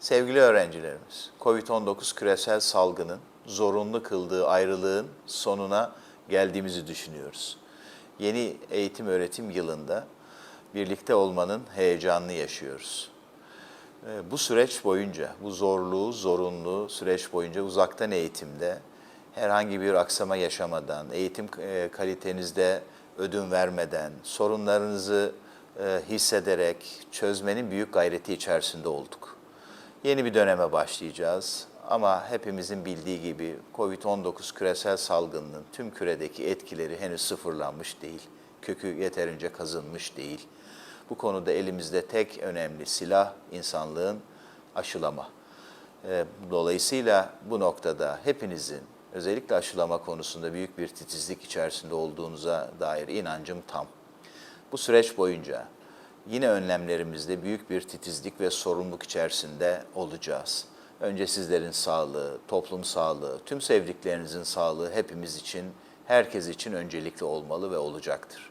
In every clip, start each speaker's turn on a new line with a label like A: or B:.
A: Sevgili öğrencilerimiz, COVID-19 küresel salgının zorunlu kıldığı ayrılığın sonuna geldiğimizi düşünüyoruz. Yeni eğitim öğretim yılında birlikte olmanın heyecanını yaşıyoruz. Ee, Bu süreç boyunca, bu zorluğu, zorunlu süreç boyunca uzaktan eğitimde herhangi bir aksama yaşamadan, eğitim e, kalitenizde ödün vermeden, sorunlarınızı e, hissederek çözmenin büyük gayreti içerisinde olduk. Yeni bir döneme başlayacağız ama hepimizin bildiği gibi COVID-19 küresel salgınının tüm küredeki etkileri henüz sıfırlanmış değil. Kökü yeterince kazınmış değil. Bu konuda elimizde tek önemli silah insanlığın aşılama. Ee, Dolayısıyla bu noktada hepinizin özellikle aşılama konusunda büyük bir titizlik içerisinde olduğunuza dair inancım tam. Bu süreç boyunca yine önlemlerimizde büyük bir titizlik ve sorumluluk içerisinde olacağız. Önce sizlerin sağlığı, toplum sağlığı, tüm sevdiklerinizin sağlığı hepimiz için, herkes için öncelikli olmalı ve olacaktır.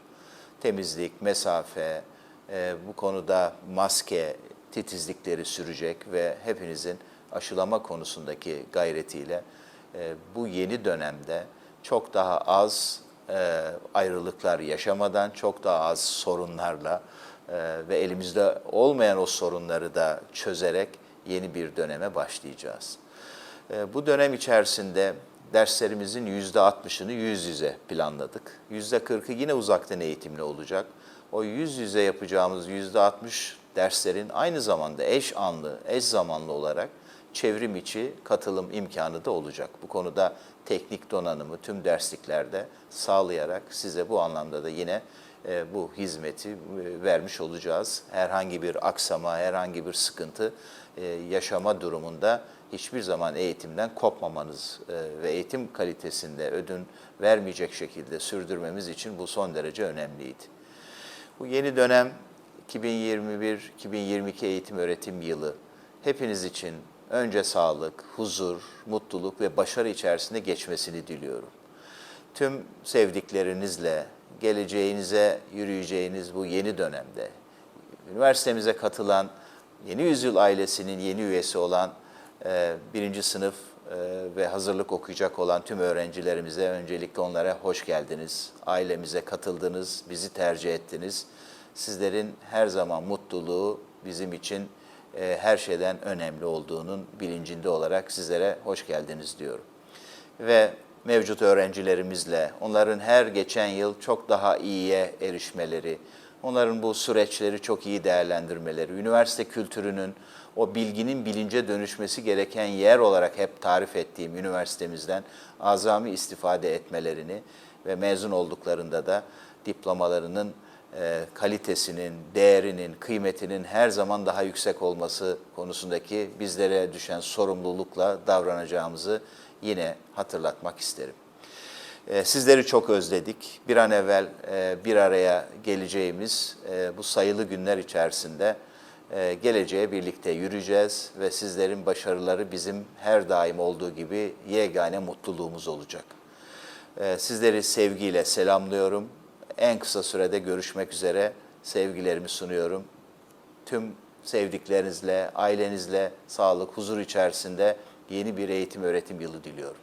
A: Temizlik, mesafe, e, bu konuda maske titizlikleri sürecek ve hepinizin aşılama konusundaki gayretiyle e, bu yeni dönemde çok daha az e, ayrılıklar yaşamadan, çok daha az sorunlarla ve elimizde olmayan o sorunları da çözerek yeni bir döneme başlayacağız. E, Bu dönem içerisinde derslerimizin %60'ını yüz yüze planladık. %40'ı yine uzaktan eğitimle olacak. O yüz yüze yapacağımız %60 derslerin aynı zamanda eş anlı, eş zamanlı olarak çevrim içi katılım imkanı da olacak. Bu konuda teknik donanımı tüm dersliklerde sağlayarak size bu anlamda da yine bu hizmeti e, vermiş olacağız. Herhangi bir aksama, herhangi bir sıkıntı e, yaşama durumunda hiçbir zaman eğitimden kopmamanız e, ve eğitim kalitesinde ödün vermeyecek şekilde sürdürmemiz için bu son derece önemliydi. Bu yeni dönem 2021-2022 eğitim öğretim yılı hepiniz için önce sağlık, huzur, mutluluk ve başarı içerisinde geçmesini diliyorum. Tüm sevdiklerinizle geleceğinize yürüyeceğiniz bu yeni dönemde üniversitemize katılan Yeni Yüzyıl ailesinin yeni üyesi olan e, birinci sınıf e, ve hazırlık okuyacak olan tüm öğrencilerimize öncelikle onlara hoş geldiniz. Ailemize katıldınız, bizi tercih ettiniz. Sizlerin her zaman mutluluğu bizim için e, her şeyden önemli olduğunun bilincinde olarak sizlere hoş geldiniz diyorum. Ve mevcut öğrencilerimizle onların her geçen yıl çok daha iyiye erişmeleri, onların bu süreçleri çok iyi değerlendirmeleri, üniversite kültürünün o bilginin bilince dönüşmesi gereken yer olarak hep tarif ettiğim üniversitemizden azami istifade etmelerini ve mezun olduklarında da diplomalarının e, kalitesinin, değerinin, kıymetinin her zaman daha yüksek olması konusundaki bizlere düşen sorumlulukla davranacağımızı yine hatırlatmak isterim. E, Sizleri çok özledik. Bir an evvel e, bir araya geleceğimiz bu sayılı günler içerisinde geleceğe birlikte yürüyeceğiz ve sizlerin başarıları bizim her daim olduğu gibi yegane mutluluğumuz olacak. Sizleri sevgiyle selamlıyorum. En kısa sürede görüşmek üzere sevgilerimi sunuyorum. Tüm sevdiklerinizle, ailenizle sağlık, huzur içerisinde yeni bir eğitim öğretim yılı diliyorum.